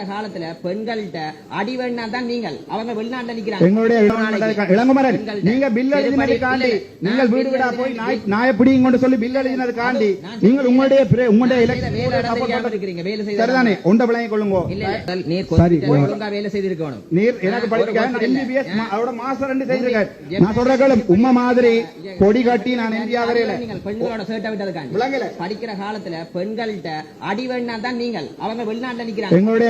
காலத்துல பெண்கள்கிட்ட அடி வேணா தான் நீங்கள். அவங்க வெளிநாட்டுல நிக்கிறாங்க. எங்களுடைய நாளைக்கு இளங்குமரன் பெண்கள்ட்ட நீங்க பில் எழுதினதுக்காண்டி இல்ல, இல்ல, நீங்கள் நான் வீடு வீடா வீடு போய் வீடு நாய் நாயை பிடிங்க கொண்டு சொல்லி பில் எழுதினதுக்காண்டி நீங்கள் உங்களுடைய பிர- உங்களுடைய செய்த election வேலை சரிதானே? கொள்ளுங்க நீர் செய்திருக்கணும். நீர் எனக்கு படிக்க. எம்பிபிஎஸ் ரெண்டு செய்திருக்கேன் நான் சொல்ற கேளு. உம்மை மாதிரி கொடி கட்டி நான் எம்பியா வரையில. நீங்கள் பெண்களோட சேட்டை விட்டதுக்காண்டி. படிக்கிற காலத்துல பெண்கள்கிட்ட அடி வேணா தான் நீங்கள். அவங்க வெளிநாட்டுல நிக்கிறாங்க. எங்களுடைய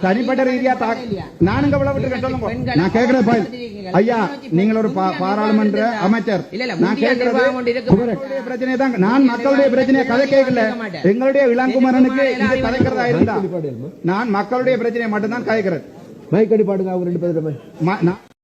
தனிப்பட்ட ரீதியா நானும் கவலைப்பட்டு சொல்லுங்க நான் கேட்கிறேன் பாய். ஐயா நீங்கள் ஒரு பாராளுமன்ற அமைச்சர். நான் கேட்கிறது பிரச்சனையை தான் நான் மக்களுடைய பிரச்சனையை கதை கேட்கல. எங்களுடைய இளங்குமரனுக்கு இது கதைக்கிறதா இருந்தா. நான் மக்களுடைய பிரச்சனையை மட்டும்தான் கதைக்கிறேன் மைக் அடி பாடுங்க அவங்க ரெண்டு பேரும். ம- நான்